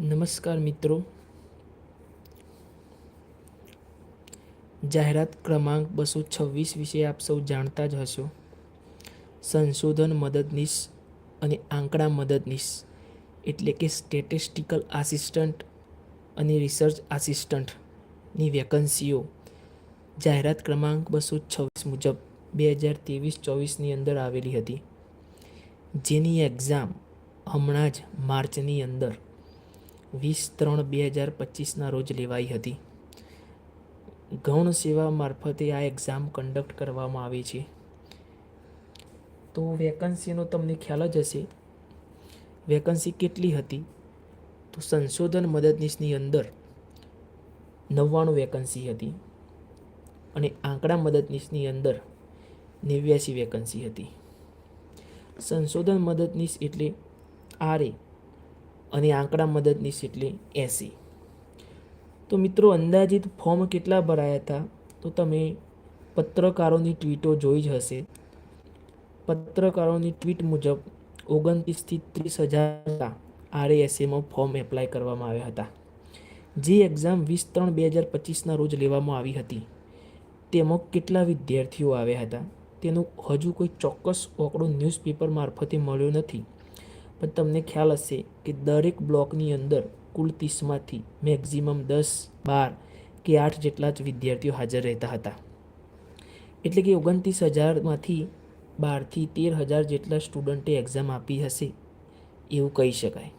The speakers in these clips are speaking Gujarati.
નમસ્કાર મિત્રો. જાહેરાત ક્રમાંક બસો છવ્વીસ વિશે આપ સૌ જાણતા જ હશો. સંશોધન મદદનીશ અને આંકડા મદદનીશ એટલે કે સ્ટેટિસ્ટિકલ આસિસ્ટન્ટ અને રિસર્ચ આસિસ્ટન્ટની વેકન્સીઓ. જાહેરાત ક્રમાંક બસો છવ્વીસ મુજબ બે હજાર ત્રેવીસ ચોવીસની અંદર આવેલી હતી. જેની એક્ઝામ હમણાં જ માર્ચની અંદર વીસ ત્રણ બે હજાર પચીસના રોજ લેવાઈ હતી. ગૌણ સેવા મારફતે આ એક્ઝામ કન્ડક્ટ કરવામાં આવી છે. તો વેકન્સીનો તમને ખ્યાલ જ હશે. વેકન્સી કેટલી હતી? તો સંશોધન મદદનીશની અંદર નવ્વાણું વેકન્સી હતી અને આંકડા મદદનીશની અંદર નેવ્યાસી વેકન્સી હતી. સંશોધન મદદનીશ એટલે આરએ અને આંકડા મદદનીશ એટલે એસી. તો મિત્રો, અંદાજિત ફોર્મ કેટલા ભરાયા હતા? તો તમે પત્રકારોની ટ્વીટો જોઈ જ હશે. પત્રકારોની ટ્વીટ મુજબ, ઓગણત્રીસથી ત્રીસ હજાર આરએએસએમાં ફોર્મ એપ્લાય કરવામાં આવ્યા હતા. જે એક્ઝામ વીસ ત્રણ બે હજાર પચીસના રોજ લેવામાં આવી હતી. તેમાં કેટલા વિદ્યાર્થીઓ આવ્યા હતા? તેનું હજુ કોઈ ચોક્કસ આંકડો ન્યૂઝપેપર મારફતે મળ્યો નથી. પણ તમને ખ્યાલ હશે કે દરેક બ્લોકની અંદર કુલ ત્રીસમાંથી મેક્ઝિમમ દસ, બાર કે આઠ જેટલા જ વિદ્યાર્થીઓ હાજર રહેતા હતા. એટલે કે ઓગણત્રીસ હજારમાંથી બારથી તેર હજાર જેટલા સ્ટુડન્ટે એક્ઝામ આપી હશે, એવું કહી શકાય.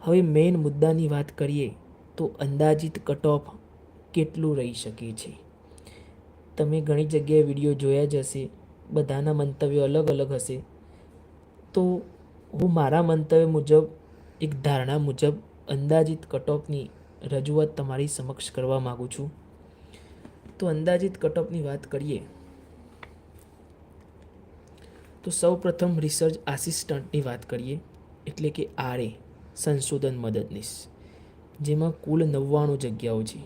હવે મેઇન મુદ્દાની વાત કરીએ તો અંદાજિત કટ ઓફ કેટલું રહી શકે છે? તમે ઘણી જગ્યાએ વીડિયો જોયા જ હશે, બધાના મંતવ્યો અલગ અલગ હશે. તો હું મારા મંતવ્ય મુજબ, એક ધારણા મુજબ અંદાજિત કટઓફની રજૂઆત તમારી સમક્ષ કરવા માગું છું. તો અંદાજિત કટઓફની વાત કરીએ. તો સૌ પ્રથમ રિસર્ચ આસિસ્ટન્ટની વાત કરીએ, એટલે કે આરએ, સંશોધન મદદનીશ, જેમાં કુલ નવ્વાણું જગ્યાઓ છે.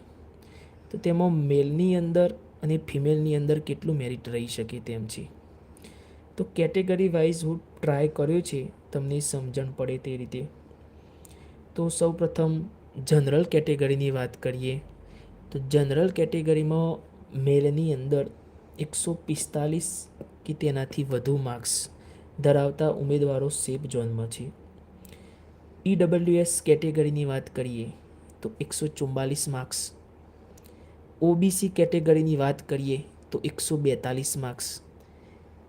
તો તેમાં મેલની અંદર અને ફિમેલની અંદર કેટલું મેરિટ રહી શકે તેમ છે. તો કેટેગરી વાઇઝ હું ટ્રાય કર્યો છે તમને સમજણ પડે તે રીતે. તો સૌ પ્રથમ જનરલ કેટેગરીની વાત કરીએ. તો જનરલ કેટેગરીમાં મેલની અંદર એકસો પિસ્તાલીસ કે તેનાથી વધુ માર્ક્સ ધરાવતા ઉમેદવારો સેફ ઝોનમાં છે. ઈડબલ્યુએસ કેટેગરીની વાત કરીએ તો એકસો ચુમ્માલીસ માર્ક્સ. ઓબીસી કેટેગરીની વાત કરીએ તો એકસો બેતાલીસ માર્ક્સ.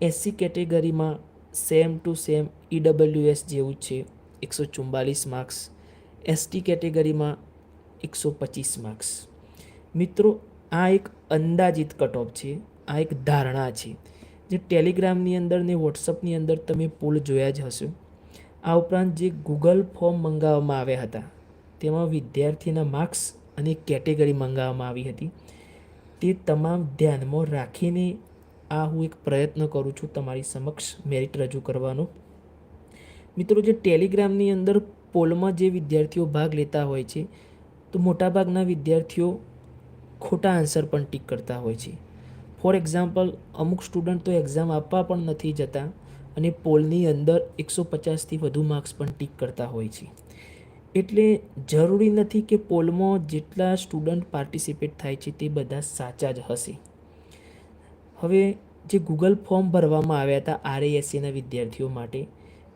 એસસી કેટેગરીમાં સેમ ટુ સેમ ઈડબ્લ્યુએસ જેવું છે. એકસો ચુમ્બાલીસ માર્ક્સ. એસટી કેટેગરીમાં એકસો પચીસ માર્ક્સ. મિત્રો, આ એક અંદાજિત કટઓફ છે. આ એક ધારણા છે. જે ટેલિગ્રામની અંદર ને વોટ્સઅપની અંદર તમે પોલ જોયા જ હશો. આ ઉપરાંત જે ગૂગલ ફોર્મ મંગાવવામાં આવ્યા હતા, તેમાં વિદ્યાર્થીના માર્ક્સ અને કેટેગરી મંગાવવામાં આવી હતી. તે તમામ ધ્યાનમાં રાખીને આ હું એક પ્રયત્ન કરું છું તમારી સમક્ષ મેરિટ રજૂ કરવાનો. મિત્રો, જે ટેલિગ્રામની અંદર પોલમાં જે વિદ્યાર્થીઓ ભાગ લેતા હોય છે, તો મોટાભાગના વિદ્યાર્થીઓ ખોટા આન્સર પણ ટીક કરતા હોય છે. ફોર એક્ઝામ્પલ અમુક સ્ટુડન્ટ તો એક્ઝામ આપવા પણ નથી જતા અને પોલની અંદર એકસો પચાસથી વધુ માર્ક્સ પણ ટીક કરતા હોય છે. એટલે જરૂરી નથી કે પોલમાં જેટલા સ્ટુડન્ટ પાર્ટિસિપેટ થાય છે તે બધા સાચા જ હશે. હવે જે ગૂગલ ફોર્મ ભરવામાં આવ્યા હતા આરએએસસીના વિદ્યાર્થીઓ માટે,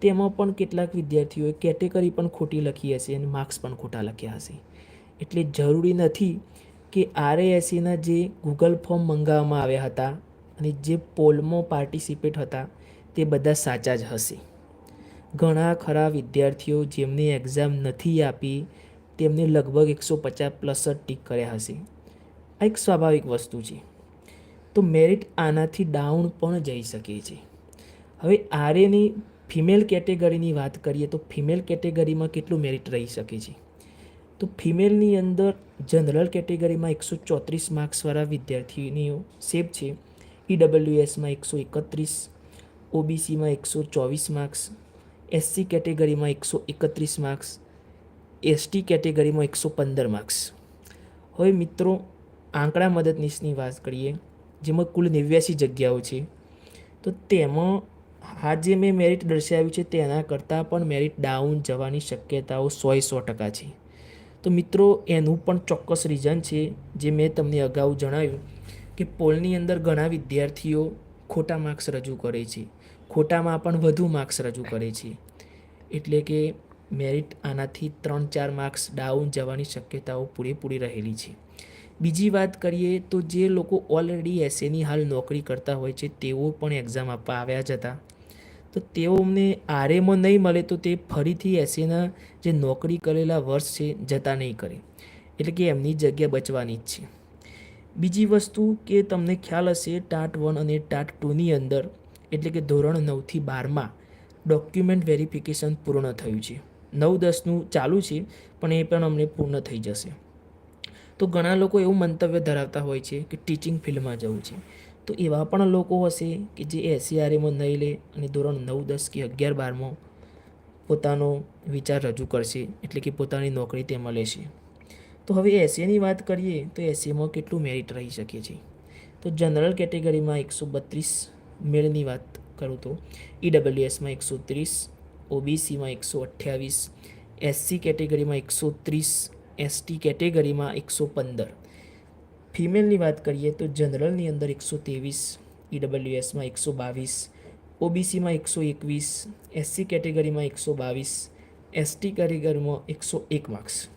તેમાં પણ કેટલાક વિદ્યાર્થીઓએ કેટેગરી પણ ખોટી લખી હશે અને માર્ક્સ પણ ખોટા લખ્યા હશે. એટલે જરૂરી નથી કે આરએએસસીના જે ગૂગલ ફોર્મ મંગાવવામાં આવ્યા હતા અને જે પોલમાં પાર્ટિસિપેટ હતા, તે બધા સાચા જ હશે. ઘણા ખરા વિદ્યાર્થીઓ જેમને એક્ઝામ નથી આપી, તેમને લગભગ એકસો પચાસ પ્લસ જ ટીક કર્યા હશે. આ એક સ્વાભાવિક વસ્તુ છે. તો મેરિટ આનાથી ડાઉન પણ જઈ શકે છે. હવે આરએની ફિમેલ કેટેગરીની વાત કરીએ તો ફિમેલ કેટેગરીમાં કેટલું મેરિટ રહી શકે છે? તો ફિમેલની અંદર જનરલ કેટેગરીમાં એકસો ચોત્રીસ માર્ક્સવાળા વિદ્યાર્થીનીઓ સેફ છે. ઈડબલ્યુએસમાં એકસો એકત્રીસ, ઓબીસીમાં એકસો ચોવીસ માર્ક્સ, એસસી કેટેગરીમાં એકસો એકત્રીસ માર્ક્સ, એસટી કેટેગરીમાં એકસો પંદર માર્ક્સ. હવે મિત્રો, આંકડા મદદનીશની વાત કરીએ જેમાં કુલ નેવ્યાસી જગ્યાઓ છે. તો તેમાં આ જે મેં મેરિટ દર્શાવ્યું છે તેના કરતાં પણ મેરિટ ડાઉન જવાની શક્યતાઓ સોએ સો ટકા છે. તો મિત્રો, એનું પણ ચોક્કસ રીઝન છે, જે મેં તમને અગાઉ જણાવ્યું કે પોલની અંદર ઘણા વિદ્યાર્થીઓ ખોટા માર્ક્સ રજૂ કરે છે. ખોટામાં પણ વધુ માર્ક્સ રજૂ કરે છે. એટલે કે મેરિટ આનાથી ત્રણ ચાર માર્ક્સ ડાઉન જવાની શક્યતાઓ પૂરેપૂરી રહેલી છે. બીજી વાત કરીએ તો જે લોકો ઓલરેડી એસએની હાલ નોકરી કરતા હોય છે, તેઓ પણ એક્ઝામ આપવા આવ્યા જ હતા. તો તેઓને આરએમાં નહીં મળે તો તે ફરીથી એસએના જે નોકરી કરેલા વર્ષ છે, જતા નહીં કરે. એટલે કે એમની જગ્યા બચવાની જ છે. બીજી વસ્તુ કે તમને ખ્યાલ હશે, ટાટ વન અને ટાટ ટુની અંદર, એટલે કે ધોરણ નવથી બારમાં ડોક્યુમેન્ટ વેરિફિકેશન પૂર્ણ થયું છે. નવ દસનું ચાલુ છે, પણ એ પણ અમને પૂર્ણ થઈ જશે. તો ઘણા લોકો એવું મંતવ્ય ધરાવતા હોય છે કે ટીચિંગ ફિલ્ડમાં જવું છે. તો એવા પણ લોકો હશે કે જે એસસીઆરએમાં નહીં લે અને ધોરણ નવ, દસ કે અગિયાર, બારમાં પોતાનો વિચાર રજૂ કરશે, એટલે કે પોતાની નોકરી તેમાં લેશે. તો હવે એસીએની વાત કરીએ તો એસીએમાં કેટલું મેરિટ રહી શકે છે? તો જનરલ કેટેગરીમાં એકસો બત્રીસ મેળની વાત કરું તો ઈડબ્લ્યુએસમાં એકસો ત્રીસ ઓબીસીમાં એકસો અઠ્યાવીસ એસસી કેટેગરીમાં એકસો ત્રીસ એસટી કેટેગરીમાં એકસો પંદર. ફિમેલની વાત કરીએ તો જનરલની અંદર એકસો ત્રેવીસ ઈડબ્લ્યુએસમાં એકસો બાવીસ ઓબીસીમાં એકસો એકવીસ એસસી કેટેગરીમાં એકસો બાવીસ એસટી કેટેગરીમાં એકસો એક માર્ક્સ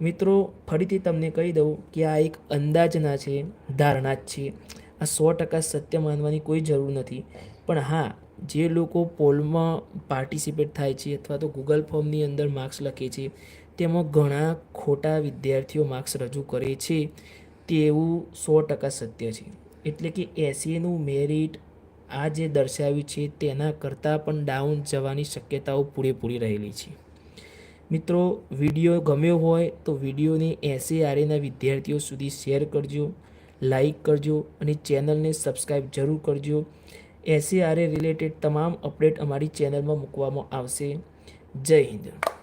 મિત્રો, ફરીથી તમને કહી દઉં કે આ એક અંદાજના છે, ધારણા જ છે. આ સો ટકા સત્ય માનવાની કોઈ જરૂર નથી. પણ હા, જે લોકો પોલમાં પાર્ટિસિપેટ થાય છે અથવા તો ગૂગલ ફોર્મની અંદર માર્ક્સ લખે છે તેમાં ઘણા ખોટા વિદ્યાર્થીઓ માર્ક્સ રજૂ કરે છે. તેવું સો ટકા સત્ય છે. એટલે કે એસીએનું મેરિટ આ જે દર્શાવ્યું છે તેના કરતાં પણ ડાઉન જવાની શક્યતાઓ પૂરેપૂરી રહેલી છે. મિત્રો, વીડિયો ગમ્યો હોય તો વિડીયોને એસી આરેના વિદ્યાર્થીઓ સુધી શેર કરજો લાઈક કરજો અને ચેનલને સબસ્ક્રાઈબ જરૂર કરજો. એસી આરે રિલેટેડ તમામ અપડેટ અમારી ચેનલમાં મૂકવામાં આવશે. જય હિન્દ.